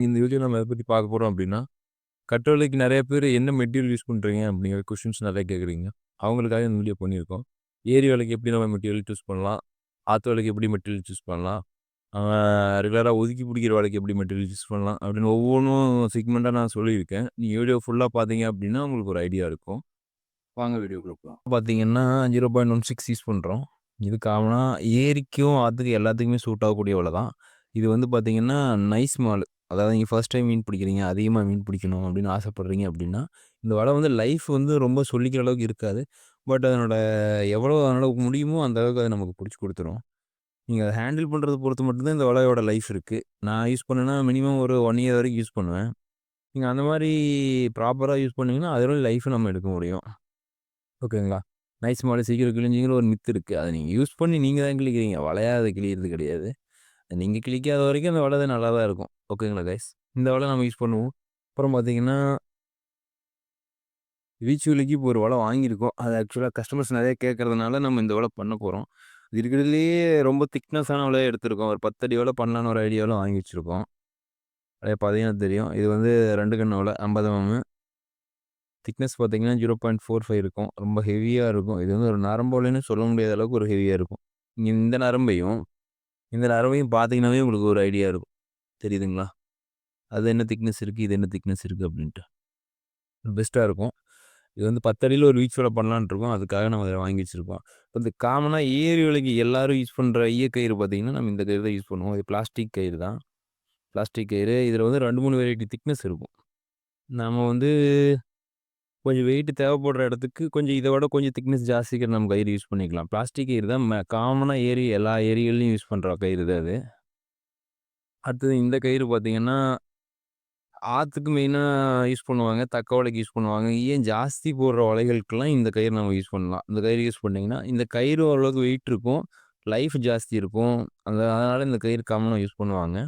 இந்த வீடியோ நம்ம எத பத்தி பார்க்க போறோம் அப்படின்னா, கட்டுவலைக்கு நெறைய பேரு என்ன மெட்டீரியல் யூஸ் பண்றீங்க அப்படிங்கிற கொஸ்டின்ஸ் நெறைய கேட்குறீங்க. அவங்களுக்காக இந்த வீடியோ பண்ணியிருக்கோம். ஏரி வேலைக்கு எப்படி நம்ம மெட்டீரியல் சூஸ் பண்ணலாம்? ஆத்து வேலைக்கு எப்படி மெட்டீரியல் சூஸ் பண்ணலாம்? ஆ ரெகுலரா ஒதுக்கி பிடிக்கிற வேலைக்கு எப்படி மெட்டீரியல் சூஸ் பண்ணலாம்? அப்படின்னு ஒவ்வொன்னும் செக்மெண்ட்டா நான் சொல்லியிருக்கேன். நீங்க வீடியோ ஃபுல்லா பார்த்தீங்க அப்படின்னா, உங்களுக்கு ஒரு ஐடியா இருக்கும். வாங்க வீடியோக்குள்ள போலாம். பார்த்தீங்கன்னா 0.16 யூஸ் பண்றோம். இது ஏரிக்கும், ஆத்துக்கும் எல்லாத்துக்குமே சூட் ஆகக்கூடிய வலை தான். இது வந்து பார்த்தீங்கன்னா, நைஸ் மாலு. அதாவது நீங்கள் ஃபர்ஸ்ட் டைம் மீன் பிடிக்கிறீங்க, அதிகமாக மீன் பிடிக்கணும் அப்படின்னு ஆசைப்பட்றீங்க அப்படின்னா, இந்த வலை வந்து லைஃப் வந்து ரொம்ப சொல்லிக்கிற அளவுக்கு இருக்காது. பட் அதனோட எவ்வளோ அதனால் முடியுமோ அந்த அளவுக்கு அது நமக்கு பிடிச்சி கொடுத்துரும் நீங்கள் அதை ஹேண்டில் பண்ணுறது பொறுத்து மட்டும்தான் இந்த வலையோட லைஃப் இருக்குது நான் யூஸ் பண்ணேன்னா மினிமம் ஒரு ஒன் இயர் வரைக்கும் யூஸ் பண்ணுவேன். நீங்கள் அந்த மாதிரி ப்ராப்பராக யூஸ் பண்ணிங்கன்னா அதோட லைஃப் நம்ம எடுக்க முடியும். ஓகேங்களா? நைஸ் மாலு சீக்கிரம் கிழிஞ்சிங்கிற ஒரு மித்து இருக்குது அதை நீங்கள் யூஸ் பண்ணி நீங்கள் தான் கிழிக்கிறீங்க. வலையாக அதை கிழியறது கிடையாது. நீங்க கிழிக்காத வரைக்கும் அந்த வலை நல்லா தான் இருக்கும். ஓகேங்களா கைஸ்? இந்த வலை நம்ம யூஸ் பண்ணுவோம். அப்புறம் பார்த்தீங்கன்னா வீச்சுவலிக்கு இப்போ ஒரு வலை வாங்கியிருக்கோம். அது ஆக்சுவலா கஸ்டமர்ஸ் நெறைய கேட்கறதுனால நம்ம இந்த வலை பண்ண போறோம். இருக்கிறதுலேயே ரொம்ப திக்னஸான வலையா எடுத்திருக்கோம். ஒரு 10 அடி வலை பண்ணலான்னு ஒரு ஐடியாவுல வாங்கி வச்சிருக்கோம். அதே பார்த்தீங்கன்னா தெரியும். இது வந்து 2 கண்ணு வலை 50 mm. திக்னஸ் பார்த்தீங்கன்னா 0.45 இருக்கும். ரொம்ப ஹெவியா இருக்கும். இது வந்து ஒரு நரம்பு வலைன்னு சொல்ல முடியாத அளவுக்கு ஒரு ஹெவியா இருக்கும். நீங்க இந்த நரம்பையும், இந்த நரம்பையும் பார்த்தீங்கன்னாவே உங்களுக்கு ஒரு ஐடியா இருக்கும். தெரியுதுங்களா? அது என்ன திக்னஸ் இருக்குது இது என்ன திக்னஸ் இருக்குது அப்படின்ட்டு. பெஸ்ட்டாக இருக்கும். இது வந்து பத்தடியில் ஒரு வீச்சு வலை பண்ணலான்ட்டு இருக்கோம். அதுக்காக நம்ம அதை வாங்கி வச்சுருக்கோம் இப்போ இந்த காமனாக ஏரி விலைக்கு எல்லாரும் யூஸ் பண்ணுற ஈய கயிறு பார்த்தீங்கன்னா, நம்ம இந்த கயிறு தான் யூஸ் பண்ணுவோம். இது பிளாஸ்டிக் கயிறு தான். பிளாஸ்டிக் கயிறு. இதில் வந்து 2, 3 வெரைட்டி திக்னஸ் இருக்கும். நம்ம வந்து கொஞ்சம் வெயிட் தேவைப்படுற இடத்துக்கு கொஞ்சம் இதை விட கொஞ்சம் திக்னஸ் ஜாஸ்தி நம்ம கயிறு யூஸ் பண்ணிக்கலாம். பிளாஸ்டிக் கயிறு தான் ம ஏரி எல்லா ஏரிகள்லயும் யூஸ் பண்ணுற கயிறு தான் அது. அடுத்தது இந்த கயிறு பார்த்தீங்கன்னா, ஆற்றுக்கு மெயினாக யூஸ் பண்ணுவாங்க. தக்க வலைக்கு யூஸ் பண்ணுவாங்க. ஏன் ஜாஸ்தி போடுற வலைகளுக்கெல்லாம் இந்த கயிறு நம்ம யூஸ் பண்ணலாம். இந்த கயிறு யூஸ் பண்ணிங்கன்னா இந்த கயிறு ஓரளவுக்கு வெயிட் இருக்கும். லைஃப் ஜாஸ்தி இருக்கும். அந்த அதனால் இந்த கயிறு காமனாக யூஸ் பண்ணுவாங்க.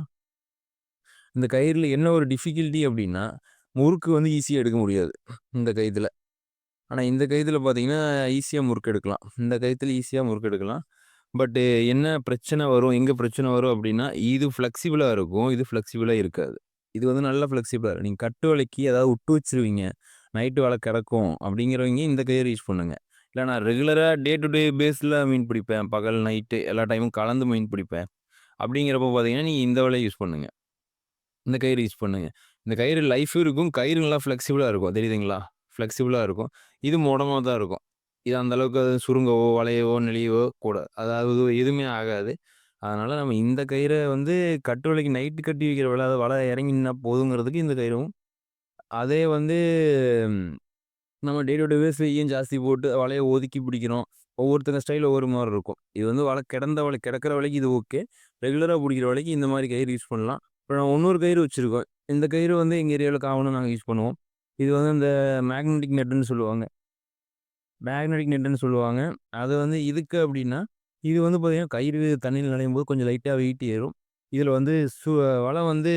இந்த கயிறில் என்ன ஒரு டிஃபிகல்ட்டி அப்படின்னா, முறுக்கு வந்து ஈஸியாக எடுக்க முடியாது. இந்த கயித்துல. ஆனால் இந்த கயித்துல பார்த்தீங்கன்னா, ஈஸியாக முறுக்கு எடுக்கலாம். இந்த கயித்துல ஈஸியாக முறுக்கு எடுக்கலாம். பட்டு என்ன பிரச்சனை வரும், எங்கே பிரச்சனை வரும் அப்படின்னா, இது ஃப்ளெக்சிபிளாக இருக்கும். இது ஃப்ளெக்சிபிளாக இருக்காது. இது வந்து நல்லா ஃப்ளெக்சிபிளாக இருக்கும். நீங்கள் கட்டு வலைக்கு ஏதாவது விட்டு வச்சுருவீங்க. நைட்டு வலை கிடக்கும் அப்படிங்கிறவங்க இந்த கயிறு யூஸ் பண்ணுங்கள் இல்லை நான் ரெகுலராக டே டு டே பேஸில் மீன் பிடிப்பேன். பகல், நைட்டு எல்லா டைமும் கலந்து மீன் பிடிப்பேன். அப்படிங்கிறப்போ பார்த்தீங்கன்னா, நீங்கள் இந்த வலைய யூஸ் பண்ணுங்கள் இந்த கயிறு யூஸ் பண்ணுங்கள் இந்த கயிறு லைஃபும் இருக்கும். கயிறு நல்லா ஃப்ளெக்சிபிளாக இருக்கும். தெரியுதுங்களா? ஃப்ளெக்சிபிளாக இருக்கும். இது மொடமா தான் இருக்கும். இது அந்த அளவுக்கு அது சுருங்கவோ, வளையவோ, நெளியவோ கூடாது. அதாவது எதுவுமே ஆகாது. அதனால் நம்ம இந்த கயிறை வந்து கட்டு வலைக்கு நைட்டு கட்டி வைக்கிற வலை வலை இறங்கினா போதுங்கிறதுக்கு இந்த கயிறும். அதே வந்து நம்ம டே டு டே பேஸ்ல ஜாஸ்தி போட்டு வலைய ஒதுக்கி பிடிக்கிறோம். ஒவ்வொருத்தங்க ஸ்டைல் ஒவ்வொரு மாதிரி இருக்கும். இது வந்து வலை கிடந்த வலை கிடக்கிற வலைக்கு இது ஓகே. ரெகுலராக பிடிக்கிற வலைக்கு இந்த மாதிரி கயிறு யூஸ் பண்ணலாம். இப்போ நான் இன்னொரு கயிறு வச்சுருக்கோம் இந்த கயிறு வந்து எங்கள் ஏரியாவில் காவணும் நாங்கள் யூஸ் பண்ணுவோம். இது வந்து இந்த மேக்னெட்டிக் நெட்டுன்னு சொல்லுவாங்க. மேக்னெட்டிக் நெட்டுன்னு சொல்லுவாங்க. அது வந்து இதுக்கு அப்படின்னா, இது வந்து பார்த்திங்கன்னா கயிறு தண்ணியில் நினையும் போது கொஞ்சம் லைட்டாக வெயிட் ஏறும். இதில் வந்து சு வலை வந்து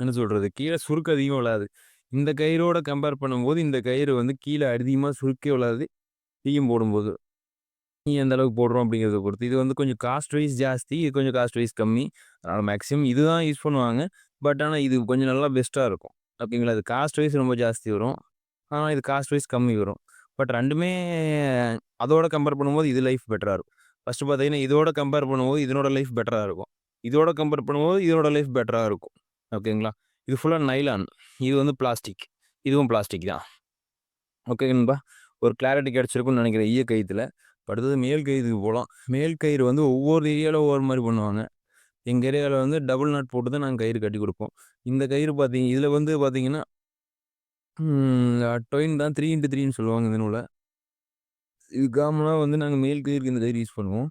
என்ன சொல்கிறது கீழே சுருக்கு அதிகம் விழாது. இந்த கயிறோட கம்பேர் பண்ணும்போது இந்த கயிறு வந்து கீழே அதிகமாக சுருக்கே விழாது. தீயம் போடும்போது. நீ எந்த அளவுக்கு போடுறோம் அப்படிங்கிறத பொறுத்து. இது வந்து கொஞ்சம் காஸ்ட் வைஸ் ஜாஸ்தி. இது கொஞ்சம் காஸ்ட் வைஸ் கம்மி. அதனால் மேக்ஸிமம் இதுதான் யூஸ் பண்ணுவாங்க. பட் ஆனால் இது கொஞ்சம் நல்லா பெஸ்ட்டாக இருக்கும். ஓகேங்களா? இது காஸ்ட் வைஸ் ரொம்ப ஜாஸ்தி வரும். ஆனால் இது காஸ்ட் வைஸ் கம்மி வரும். பட் ரெண்டுமே அதோட கம்பேர் பண்ணும்போது இது லைஃப் பெட்டராக இருக்கும். ஃபர்ஸ்ட்டு பார்த்தீங்கன்னா, இதோட கம்பேர் பண்ணும்போது இதனோட லைஃப் பெட்டராக இருக்கும். இதோட கம்பேர் பண்ணும்போது இதனோட லைஃப் பெட்டராக இருக்கும். ஓகேங்களா? இது ஃபுல்லாக நைலான். இது வந்து பிளாஸ்டிக். இதுவும் பிளாஸ்டிக் தான். ஓகே நண்பா. ஒரு கிளாரிட்டி கிடச்சிருக்குன்னு நினைக்கிறேன் ஈய கைத்தில் அடுத்தது மேல் கயிறுக்கு போகலாம் மேல் கயிறு வந்து ஒவ்வொரு ஏரியாவில் ஒவ்வொரு மாதிரி பண்ணுவாங்க. எங்கள் ஏரியாவில் வந்து டபுள் நாட் போட்டு தான் நாங்கள் கயிறு கட்டி கொடுப்போம் இந்த கயிறு பார்த்தீங்க இதில் வந்து பார்த்தீங்கன்னா டொயின் தான் 3x3ன்னு சொல்லுவாங்க இந்த நூலை இது காமனாக வந்து நாங்கள் மேல் கயிறுக்கு இந்த கயிறு யூஸ் பண்ணுவோம்.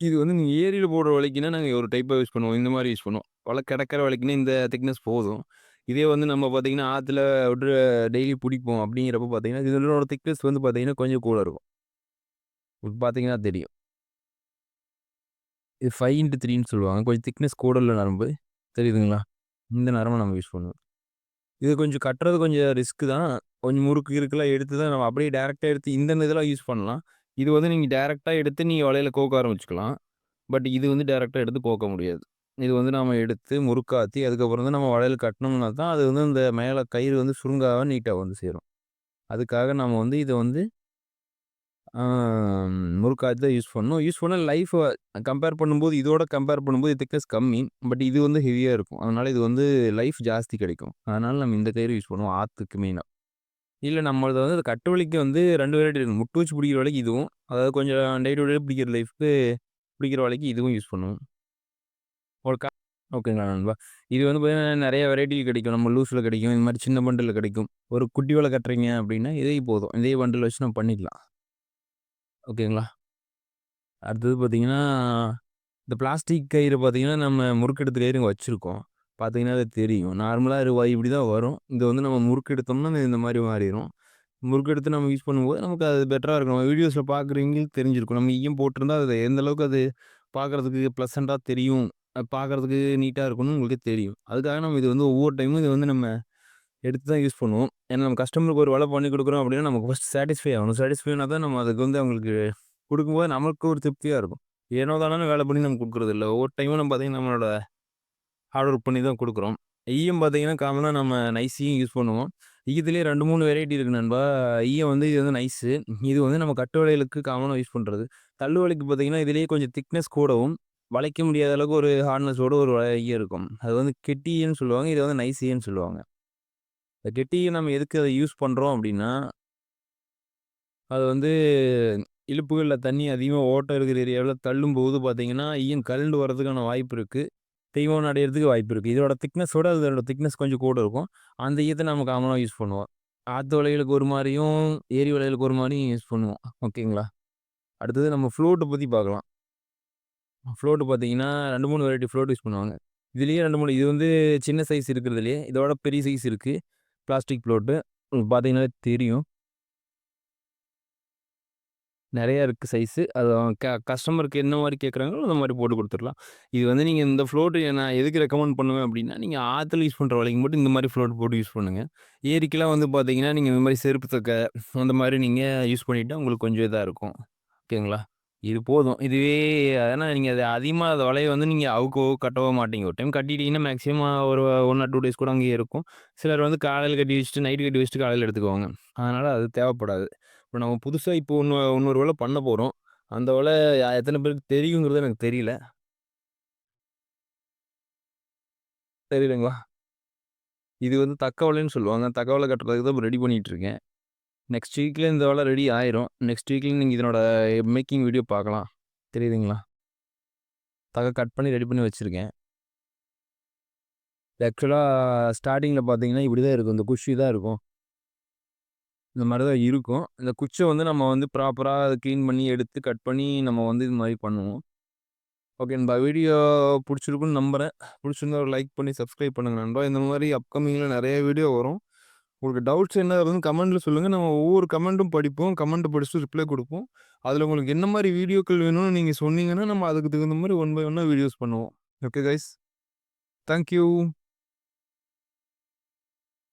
இது வந்து நீங்கள் ஏரியில் போடுற வலைக்குன்னா, நாங்கள் ஒரு டைப்பாக யூஸ் பண்ணுவோம். இந்த மாதிரி யூஸ் பண்ணுவோம். வலை கிடக்கிற வலைக்குன்னா இந்த திக்னஸ் போதும். இதே வந்து நம்ம பார்த்தீங்கன்னா, ஆற்றுல விட்டு டெய்லி பிடிப்போம் அப்படிங்கிறப்போ பார்த்தீங்கன்னா, இதனோட திக்னஸ் வந்து பார்த்தீங்கன்னா, கொஞ்சம் கூட இருக்கும். இப்ப பார்த்தீங்கன்னா தெரியும். இது 5x3ன்னு சொல்லுவாங்க. கொஞ்சம் திக்னஸ் கூட உள்ள நரம்பு. தெரியுதுங்களா? இந்த நரம்பை நம்ம யூஸ் பண்ணுவோம். இது கொஞ்சம் கட்டுறது கொஞ்சம் ரிஸ்க்கு தான். கொஞ்சம் முறுக்கு கிறுக்குலாம் எடுத்து தான் நம்ம அப்படியே டேரெக்டாக எடுத்து இந்த இதெல்லாம் யூஸ் பண்ணலாம். இது வந்து நீங்கள் டேரெக்டாக எடுத்து நீங்கள் வலையில் கோக்க ஆரம்பிச்சுக்கலாம். பட் இது வந்து டேரெக்டாக எடுத்து கோக்க முடியாது. இது வந்து நம்ம எடுத்து முறுக்காத்தி, அதுக்கப்புறம் வந்து நம்ம வளையல் கட்டினோம்னா தான், அது வந்து இந்த மேலே கயிறு வந்து சுருங்காக நீட்டாக வந்து சேரும். அதுக்காக நம்ம வந்து இதை வந்து ஆ தான் யூஸ் பண்ணணும். யூஸ் பண்ணால் லைஃப்பை கம்பேர் பண்ணும்போது இதோட கம்பேர் பண்ணும்போது திக்னஸ் கம்மி. பட் இது வந்து ஹெவியாக இருக்கும். அதனால் இது வந்து லைஃப் ஜாஸ்தி கிடைக்கும். அதனால் நம்ம இந்த கயிறு யூஸ் பண்ணுவோம் ஆற்றுக்கு மெயினாக இல்லை நம்மளது வந்து கட்டு வலிக்கு வந்து ரெண்டு வெரைட்டி இருக்கு. முட்டு வச்சு பிடிக்கிற வலைக்கு இதுவும், அதாவது கொஞ்சம் டே டு டே பிடிக்கிற லைஃப்க்கு பிடிக்கிற வலைக்கு இதுவும் யூஸ் பண்ணுவோம். ஒரு ஓகேங்களா நண்பா. இது வந்து பார்த்தீங்கன்னா நிறைய வெரைட்டியில் கிடைக்கும். நம்ம லூஸில் கிடைக்கும். இது மாதிரி சின்ன பண்டில் கிடைக்கும். ஒரு குட்டி வலை கட்டுறீங்க அப்படின்னா இதே போதும். இதே பண்டில் வச்சு நம்ம பண்ணிக்கலாம். ஓகேங்களா. அடுத்தது பார்த்தீங்கன்னா, இந்த பிளாஸ்டிக் கயிறு பார்த்தீங்கன்னா, நம்ம முறுக்கெடுத்து கயிறு இங்கே வச்சுருக்கோம் பார்த்தீங்கன்னா அது தெரியும். நார்மலாக ரூபாய் இப்படி தான் வரும். இது வந்து நம்ம முறுக்கெடுத்தோம்னா இந்த மாதிரி மாறிடும் முறுக்கெடுத்து நம்ம யூஸ் பண்ணும்போது நமக்கு அது பெட்டராக இருக்கும். நம்ம வீடியோஸில் பார்க்குறவங்களுக்கு தெரிஞ்சிருக்கும். நம்ம ஈயம் போட்டிருந்தா அது எந்த அளவுக்கு அது பார்க்கறதுக்கு ப்ளசண்ட்டாக தெரியும். பார்க்குறதுக்கு பார்க்கறதுக்கு இருக்கும்னு உங்களுக்கே தெரியும். அதுக்காக நம்ம இது வந்து ஒவ்வொரு டைமும் இது வந்து நம்ம எடுத்து தான் யூஸ் பண்ணுவோம். ஏன்னா நம்ம கஸ்டமருக்கு ஒரு வேலை பண்ணி கொடுக்குறோம் அப்படின்னா, நமக்கு ஃபஸ்ட் சாட்டிஸ்ஃபை ஆகணும். சாட்டிஸ்ஃபை தான் நம்ம அதுக்கு வந்து அவங்களுக்கு கொடுக்கும்போது நமக்கு ஒரு திருப்தியாக இருக்கும். ஏனோ தானே வேலை பண்ணி நம்ம குடுக்குறதில்ல. ஒவ்வொரு டைமும் நம்ம பார்த்திங்கன்னா நம்மளோட ஹார்ட் ஒர்க் பண்ணி தான் கொடுக்குறோம் ஈயம் பார்த்தீங்கன்னா, காமனாக நம்ம நைஸ் யூஸ் பண்ணுவோம். ஈயத்துலேயே ரெண்டு மூணு வெரைட்டி இருக்குது நண்பா. ஈயம் வந்து இது வந்து நைஸு. இது வந்து நம்ம கட்டு வலைகளுக்கு காமனாக யூஸ் பண்ணுறது தள்ளு வலைக்கு பார்த்தீங்கன்னா, இதுலேயே கொஞ்சம் திக்னஸ் கூடவும், வளைக்க முடியாத அளவுக்கு ஒரு ஹார்ட்னஸோடு ஒரு ஈயம் இருக்கும். அது வந்து கெட்டி சொல்லுவாங்க. இது வந்து நைஸ் ஈயன்னு சொல்லுவாங்க. இந்த கெட்டியை நம்ம எதுக்கு அதை யூஸ் பண்ணுறோம் அப்படின்னா அது வந்து இழுப்புகளில் தண்ணி அதிகமாக ஓட்டம் இருக்கிற ஏரியாவில் தள்ளும்போது பார்த்தீங்கன்னா, ஈயம் கழண்டு வரதுக்கான வாய்ப்பு இருக்குது தெய்வம் அடையிறதுக்கு வாய்ப்பு இருக்குது இதோட திக்னஸோட அதோட திக்னஸ் கொஞ்சம் கூட இருக்கும். அந்த ஈயத்தை நம்ம காமனாக யூஸ் பண்ணுவோம். ஆற்று வளையலுக்கு ஒரு மாதிரியும் ஏரி வளையலுக்கு ஒரு மாதிரியும் யூஸ் பண்ணுவோம். ஓகேங்களா. அடுத்தது நம்ம ஃப்ளோட்டை பற்றி பார்க்கலாம். ஃப்ளோட்டு பார்த்தீங்கன்னா, 2, 3 வெரைட்டி ஃப்ளோட் யூஸ் பண்ணுவாங்க. இதுலேயே ரெண்டு மூணு இது வந்து சின்ன சைஸ் இருக்கிறதுலையே இதோட பெரிய சைஸ் இருக்குது பிளாஸ்டிக் ப்ளோட்டு உங்களுக்கு பார்த்தீங்கன்னாலே தெரியும். நிறையா இருக்குது சைஸு. அது க கஸ்டமருக்கு என்ன மாதிரி கேட்குறாங்களோ, அந்த மாதிரி போட்டு கொடுத்துடலாம் இது வந்து நீங்கள் இந்த ஃப்ளோட்டு நான் எதுக்கு ரெக்கமெண்ட் பண்ணுவேன் அப்படின்னா நீங்கள் ஆற்றுல யூஸ் பண்ணுற வலைக்கு மட்டும் இந்த மாதிரி ஃப்ளோட் போட்டு யூஸ் பண்ணுங்கள் ஏரிக்கெல்லாம் வந்து பார்த்தீங்கன்னா, நீங்கள் இந்த மாதிரி செருப்பு தக்க அந்த மாதிரி நீங்கள் யூஸ் பண்ணிவிட்டால் உங்களுக்கு கொஞ்சம் இதாக இருக்கும். ஓகேங்களா. இது போதும். இதுவே ஏன்னா நீங்க அது அதிகமா அந்த வலைய வந்து நீங்க அவுக்கவோ, கட்டவோ மாட்டீங்க. ஒரு டைம் கட்டிட்டீங்கன்னா மேக்ஸிமம் ஒரு 1 ஆர் 2 டேஸ் கூட அங்கேயே இருக்கும். சிலர் வந்து காலையில கட்டி வச்சுட்டு, நைட் கட்டி வச்சுட்டு காலையில எடுத்துக்குவாங்க. அதனால அது தேவைப்படாது. இப்போ நம்ம புதுசா இப்போ ஒண்ணு இன்னொரு வலை பண்ண போறோம். அந்த வலை எத்தனை பேருக்கு தெரியுங்கிறது எனக்கு தெரியல. தெரியலங்களா? இது வந்து தக்க வலைன்னு சொல்லுவாங்க. தக்க வலை கட்டுறதுக்கு தான் இப்ப ரெடி பண்ணிட்டு இருக்கேன். நெக்ஸ்ட் வீக்கில் இந்த வேலை ரெடி ஆயிரும். நெக்ஸ்ட் வீக்கில் நீங்கள் இதனோட மேக்கிங் வீடியோ பார்க்கலாம். தெரியுதுங்களா? தகை கட் பண்ணி ரெடி பண்ணி வச்சுருக்கேன் ஆக்சுவலாக ஸ்டார்டிங்கில் பார்த்தீங்கன்னா, இப்படி தான் இருக்கும். இந்த குஷி தான் இருக்கும். இந்த மாதிரி தான் இருக்கும். இந்த குச்சை வந்து நம்ம வந்து ப்ராப்பராக அதை க்ளீன் பண்ணி, எடுத்து கட் பண்ணி நம்ம வந்து இது மாதிரி பண்ணுவோம். ஓகே நண்பா. வீடியோ பிடிச்சிருக்குன்னு நம்புறேன். பிடிச்சிருந்தா ஒரு லைக் பண்ணி சப்ஸ்கிரைப் பண்ணுங்கள் நண்பா. இந்த மாதிரி அப்கமிங்கில் நிறைய வீடியோ வரும். உங்களுக்கு டவுட்ஸ் என்ன வருதுன்னு கமெண்ட்டில் சொல்லுங்கள் நம்ம ஒவ்வொரு கமெண்ட்டும் படிப்போம். கமெண்ட்டை படிச்சுட்டு ரிப்ளை கொடுப்போம் அதில் உங்களுக்கு என்ன மாதிரி வீடியோக்கள் வேணும்னு நீங்கள் சொன்னீங்கன்னா, நம்ம அதுக்கு தகுந்த மாதிரி ஒன் பை ஒன்னாக வீடியோஸ் பண்ணுவோம். Okay guys. Thank you.